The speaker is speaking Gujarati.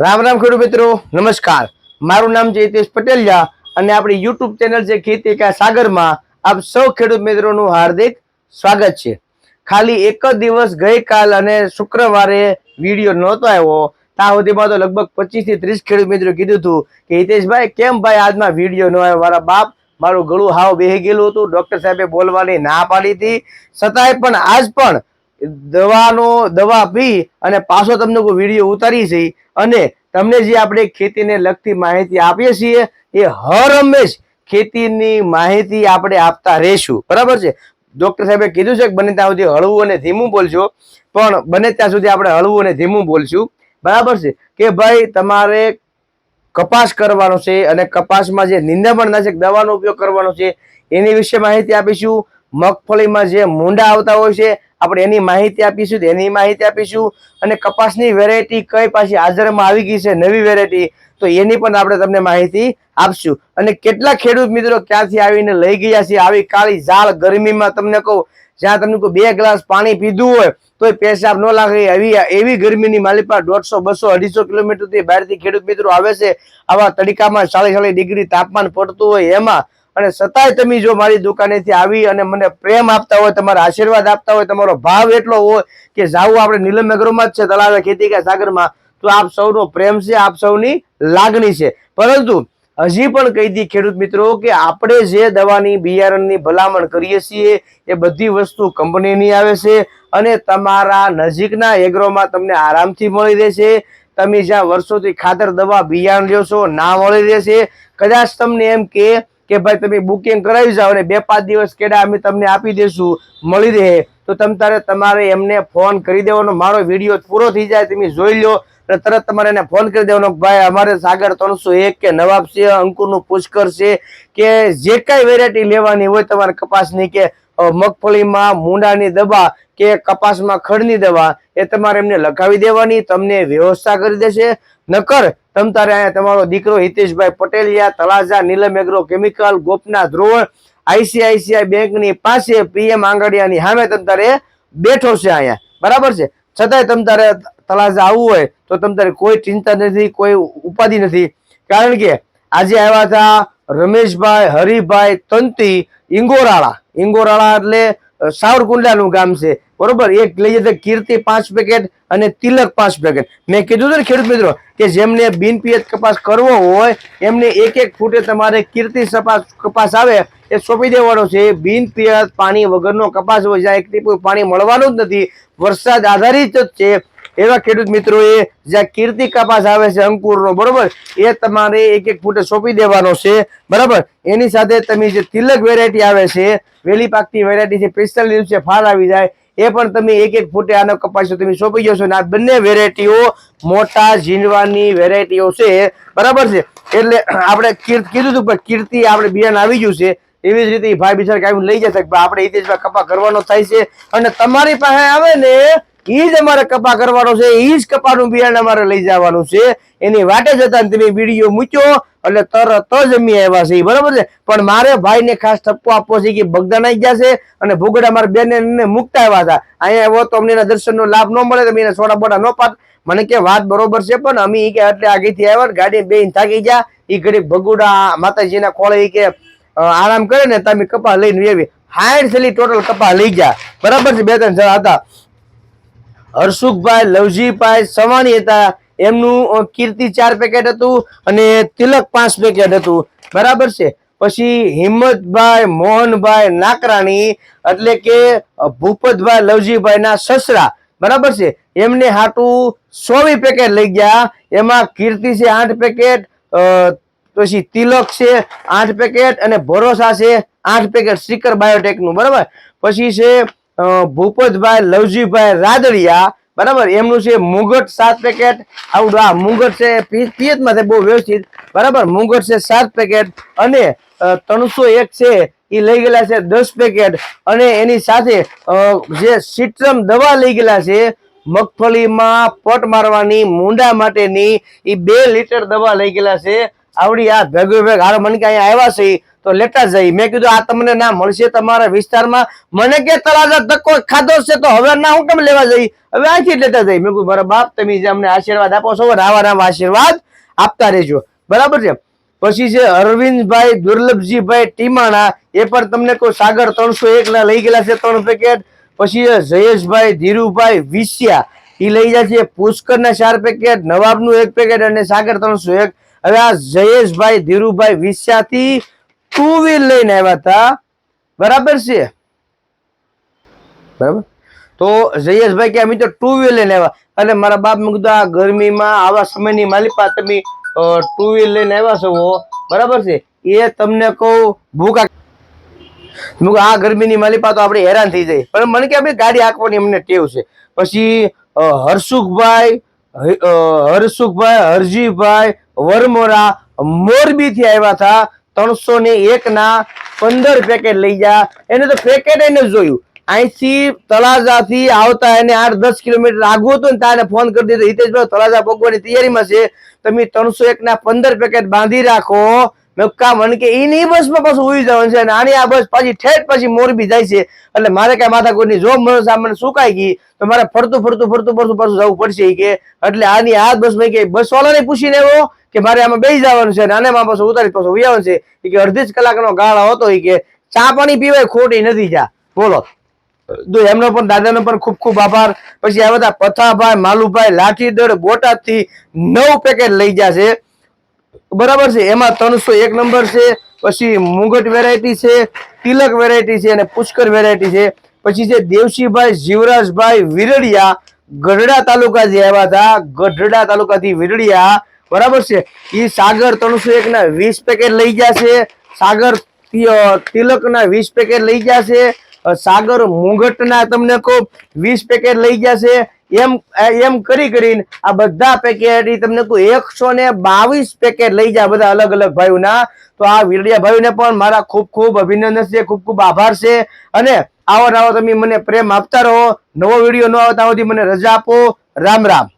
રામ રામ ખેડૂત મિત્રો, નમસ્કાર. મારું નામ છે હિતેશ પટેલિયા અને આપણી યુટ્યુબ ચેનલ છે ખેતી કા સાગરમાં આપ સૌ ખેડૂત મિત્રોનું હાર્દિક સ્વાગત છે. ખાલી એક જ દિવસ ગઈકાલ અને શુક્રવારે વીડિયો નહોતો આવ્યો ત્યાં સુધીમાં તો લગભગ પચીસથી ત્રીસ ખેડૂત મિત્રો કીધું હતું કે, હિતેશભાઈ, કેમ ભાઈ આજમાં વીડિયો ન આવ્યો? મારા બાપ મારું ગળું હાવ બેહી ગયેલું હતું, ડોક્ટર સાહેબે બોલવાની ના પાડી હતી. છતાંય પણ આજ પણ દવાનો દવા પી અને પાછો તમને કોઈ વીડિયો ઉતારી છે અને તમને જે આપણે ખેતીને લગતી માહિતી આપીએ છીએ, એ હર હંમેશ ખેતીની માહિતી આપણે આપતા રહેશું. બરાબર છે? ડોક્ટર સાહેબે કીધું છે કે બને ત્યાં સુધી હળવું અને ધીમું બોલજો, પણ બને ત્યાં સુધી આપણે હળવું અને ધીમું બોલશું. બરાબર છે? કે ભાઈ, તમારે કપાસ કરવાનો છે અને કપાસમાં જે નિંદામણનાશક દવાનો ઉપયોગ કરવાનો છે, એની વિશે માહિતી આપીશું. મગફળીમાં જે મૂંડા આવતા હોય છે આપણે એની માહિતી આપીશું એની માહિતી આપીશું અને કપાસની વેરાયટી કઈ પાછી હાજરમાં આવી ગઈ છે, નવી વેરાયટી તો એની પણ આપણે તમને માહિતી આપશું. અને કેટલા ખેડૂત મિત્રો ક્યાંથી આવીને લઈ ગયા છે, આવી કાળી ઝાડ ગરમીમાં તમને કહું, જ્યાં તમને કોઈ બે ગ્લાસ પાણી પીધું હોય તો પેશાબ ન લાગે એવી એવી ગરમીની માલિપા દોઢસો, બસો, અઢીસો કિલોમીટરથી બહારથી ખેડૂત મિત્રો આવે છે, આવા તડકામાં ચાલીસ ચાલીસ ડિગ્રી તાપમાન પડતું હોય એમાં અને છતાંય તમે જો મારી દુકાનેથી આવી અને મને પ્રેમ આપતા હોય, તમારા આશીર્વાદ આપતા હોય, તમારો ભાવ એટલો હોય કે જાવું આપણે નીલમ નગરોમાં જ છે, તળાવે ખેતી કે સાગરમાં, તો આપ સૌનો પ્રેમ છે, આપ સૌની લાગણી છે. પરંતુ હજી પણ કહી દી ખેડૂત મિત્રો કે આપણે જે દવાની, બિયારણની ભલામણ કરીએ છીએ, એ બધી વસ્તુ કંપનીની આવે છે અને તમારા નજીકના એગ્રોમાં તમને આરામથી મળી રહેશે. તમે જ્યાં વર્ષોથી ખાતર દવા, બિયારણ લ્યો છો, ના મળી રહેશે. કદાચ તમને એમ કે કે ભાઈ તમે બુકિંગ કરાવી જાઓ અને બે પાંચ દિવસ કેડા અમે તમને આપી દેશું, મળી રહે. તો તમ તારે તમારે એમને ફોન કરી દેવાનો. મારો વીડિયો પૂરો થઈ જાય તમે જોઈ લો તરત તમારે એને ફોન કરી દેવાનો ભાઈ અમારે સાગર ત્રણસો એક કે નવાબ છે, અંકુરનું પુષ્કર છે, કે જે કઈ વેરાયટી લેવાની હોય તમારે કપાસની કે મગફળીમાં, મૂંડાની દવા કે કપાસમાં ખડની દવા એ તમારે એમને લખાવી દેવાની, તમને વ્યવસ્થા કરી દેશે. નકર તમ તારે અહીંયા તમારો દીકરો Hiteshbhai Pateliya, Talaja, Neelam agro chemical Gopnath road ICICI બેંકની પાસે પીએમ આંગડિયાની સામે તમ તારે બેઠો છે અહીંયા. બરાબર છે? છતાંય તમ તારે તળાજા આવવું હોય તો તમ તારે કોઈ ચિંતા નથી, કોઈ ઉપાધિ નથી. કારણ કે આજે આવ્યા હતા રમેશભાઈ, હરિભાઈ, તંતી, ઇંગોરાળા. ઇંગોરાળા એટલે સાવરકુંડલાનું ગામ છે. બરોબર? એક લઈએ તો કીર્તિ પાંચ પેકેટ અને તિલક પાંચ પેકેટ. મેં કીધું ને ખેડૂત મિત્રો કે જેમને બિન પિયત કપાસ કરવો હોય, એમને એક એક ફૂટે તમારે કીર્તિ સપાસ કપાસ આવે, એ સોંપી દેવાનો છે. બિન પિયત પાણી વગરનો કપાસ હોય, જ્યાં એક ટીપું પાણી મળવાનું જ નથી. વરસાદ આધારિત જ છે. એવા ખેડૂત મિત્રોએ જ્યાં કીર્તિ કપાસ આવે છે અંકુરનો, બરોબર? એ તમારે એક એક ફૂટે સોંપી દેવાનો છે, બરાબર? એની સાથે તમે જે તિલક વેરાયટી આવે છે, વેલી પાકતી વેરાયટી છે પિસ્તાલીસ દિવસે ફાળ આવી જાય, એ પણ તમે એક એક ફૂટે આનો કપાસ તમે સોંપી જશો ને આ બંને વેરાયટીઓ મોટા ઝીંડવાની વેરાયટીઓ છે, બરાબર છે? એટલે આપણે કીધું હતું પણ કીર્તિ આપણે બિયારણ આવી ગયું છે, એવી જ રીતે ભાઈ બિચારા કાંઈ લઈ જશે આપણે એ હિતેશભાઈ કપા કરવાનો થાય છે, અને તમારી પાસે આવે ને ઈ જ અમારે કપા કરવાનો છે, ઈ જ કપાનું બિયારણ અમારે લઈ જવાનું છે. એની વાટે જતા તમે વીડિયો મૂક્યો એટલે તરત જ અમે આવ્યા છે બરાબર છે? પણ મારે ભાઈને ખાસ ઠપકો આપવો છે કે બગદાન આવી ગયા છે અને ભૂગડા મારા બેન મૂકતા આવ્યા હતા. અહીંયા આવ્યો તો અમને એના દર્શનનો લાભ ન મળે તો એને સોડા બોડા ન પાત મને કે વાત બરોબર છે, પણ અમે કે એટલે આગેથી આવ્યા ને ગાડી બે થાકી ગયા. એ ઘડી ભગુડા, માતાજીના ખોળે કે આરામ કરે ને તમે કપા લઈને આવી. હાઈડ થેલી ટોટલ કપા લઈ ગયા. બરાબર છે બે ત્રણ જણા હતા. હરસુખભાઈ લવજીભાઈ સવાણી હતા. એમનું કીર્તિ ચાર પેકેટ હતું અને તિલક પાંચ પેકેટ હતું. બરાબર છે? પછી હિંમતભાઈ, મોહનભાઈ, નાકરાણી એટલે કે ભૂપતભાઈ લવજીભાઈ ના સસરા. બરાબર છે? એમને હાટું સોવી પેકેટ લઈ ગયા. એમાં કીર્તિ છે આઠ પેકેટ પછી તિલક છે આઠ પેકેટ અને ભરોસા છે આઠ પેકેટ સ્ટીકર બાયોટેકનું બરાબર? પછી છે ભૂપતભાઈ લવજીભાઈ રાદડિયા, બરાબર? એમનું છે મુગટ સાત પેકેટ. આવું આ મુગટ છે પિયતમાં છે, બહુ વ્યવસ્થિત. બરાબર? મુગટ છે સાત પેકેટ. અને ત્રણસો એક છે એ લઈ ગયેલા છે દસ પેકેટ. અને એની સાથે જે સિટ્રમ દવા લઈ ગયેલા છે, મગફળીમાં પટ મારવાની મૂંડા માટેની એ બે લીટર દવા લઈ ગયેલા છે. આવડી આ ભેગો ભેગ. હારો મને કે અહીંયા આવ્યા છે. તો લેતા જઈ. મેં કીધું, આ તમને ના મળશે તમારા વિસ્તારમાં. મને કે તળાજા ધક્કો ખાધો છે તો હવે ના હું કેમ લેવા જઈ? હવે અહીંથી લેતા જઈ. મેં કીધું, મારા બાપ, તમે જે અમને આશીર્વાદ આપો છો, રાવા રામ આશીર્વાદ આપતા રહેજો. બરાબર છે? પછી છે અરવિંદભાઈ દુર્લભજીભાઈ ટીમાણા. એ પણ તમને કોઈ સાગર ત્રણસો એક લઈ ગયેલા છે, ત્રણ પેકેટ. પછી જયેશભાઈ ધીરુભાઈ વિસ્યા. એ લઈ જાય છે પુષ્કરના ચાર પેકેટ, નવાબનું એક પેકેટ અને સાગર ત્રણસો એક. હવે આ જયેશભાઈ ધીરુભાઈ વિસ્યાથી ટુ વ્હીલ લઈને આવ્યા હતા બરાબર છે? બરાબર? તો જયેશભાઈ કે અમે તો ટુ વ્હીલ લઈને આવ્યા. અને મારા બાપ મેં કીધું આ ગરમીમાં આવા સમયની માલિપા તમે ટુ વ્હીલ લઈને આવ્યા છો બરાબર છે? એ તમને કહું ભૂકા મેં આ ગરમીની માલિપા તો આપણે હેરાન થઈ જાય. પણ મને કે આપણે ગાડી હાંકવાની અમને ટેવ છે. પછી હર્ષુખભાઈ હરસુખભાઈ હ- અ, હરસુખભાઈ હરજીભાઈ વરમોરા મોરબી થી આવ્યા હતા ત્રણસો ને એક ના પંદર પેકેટ લઈ જા. એને તો પેકેટ એને જોયું. અહીંથી તળાજાથી આવતા એને આઠ દસ કિલોમીટર આગું હતું ને તારે ફોન કરી દીધો. હિતેશભાઈ, તળાજા ભોગવાની તૈયારીમાં છે. તમે ત્રણસો એક ના પંદર પેકેટ બાંધી રાખો. મેં મને કે એની બસમાં પાછું ઉઈ જવાનું છે અને આની આ બસ પાછી ઠેઠ પછી મોરબી જાય છે. એટલે મારે કઈ માથા કોઈ જો મને સુકાઈ ગઈ. તો મારે ફરતું ફરતું ફરતું ફરતું પાછું જવું પડશે કે. એટલે આની આ બસ મેં કે બસ વાળાને પૂછીને એવો કે મારે આમાં બેસી જવાનું છે અને આને માં પાછું ઉતારી પાછું ઉયાવાનું છે. કે અડધી જ કલાકનો ગાળો હતો એ કે. ચા પાણી પીવાય ખોટી નથી જા બોલો. એમનો પણ, દાદાનો પણ ખૂબ ખૂબ આભાર. પછી આવ્યા હતા પથાભાઈ, માલુભાઈ, લાઠીદળ બોટાદથી નવ પેકેટ લઈ જશે બરાબર છે. એમાં ત્રણસો એક નંબર છે, પછી મુગટ વેરાયટી છે, તિલક વેરાયટી છે અને પુષ્કર વેરાયટી છે. પછી છે દેવસીભાઈ જીવરાજભાઈ વિરડિયા, ગઢડા તાલુકા જે આવ્યા હતા. ગઢડા તાલુકાથી વિરડિયા. બરાબર છે. એ સાગર ત્રણસો એક ના વીસ પેકેટ લઈ જશે સાગર તિલક ના વીસ પેકેટ લઈ ગયા છે. સાગર મુગટ ના તમને કહું, વીસ પેકેટ લઈ જશે એમ એમ કરી કરીને આ બધા પેકેટ તમને કોઈ એકસો ને બાવીસ પેકેટ લઈ જાય બધા અલગ અલગ ભાઈઓના. તો આ વીરડિયા ભાઈઓને પણ મારા ખૂબ ખૂબ અભિનંદન છે, ખૂબ ખૂબ આભાર છે. અને આવો આવો તમે મને પ્રેમ આપતા રહો. નવો વીડિયો ન આવે ત્યાં સુધી મને રજા આપો. રામ રામ.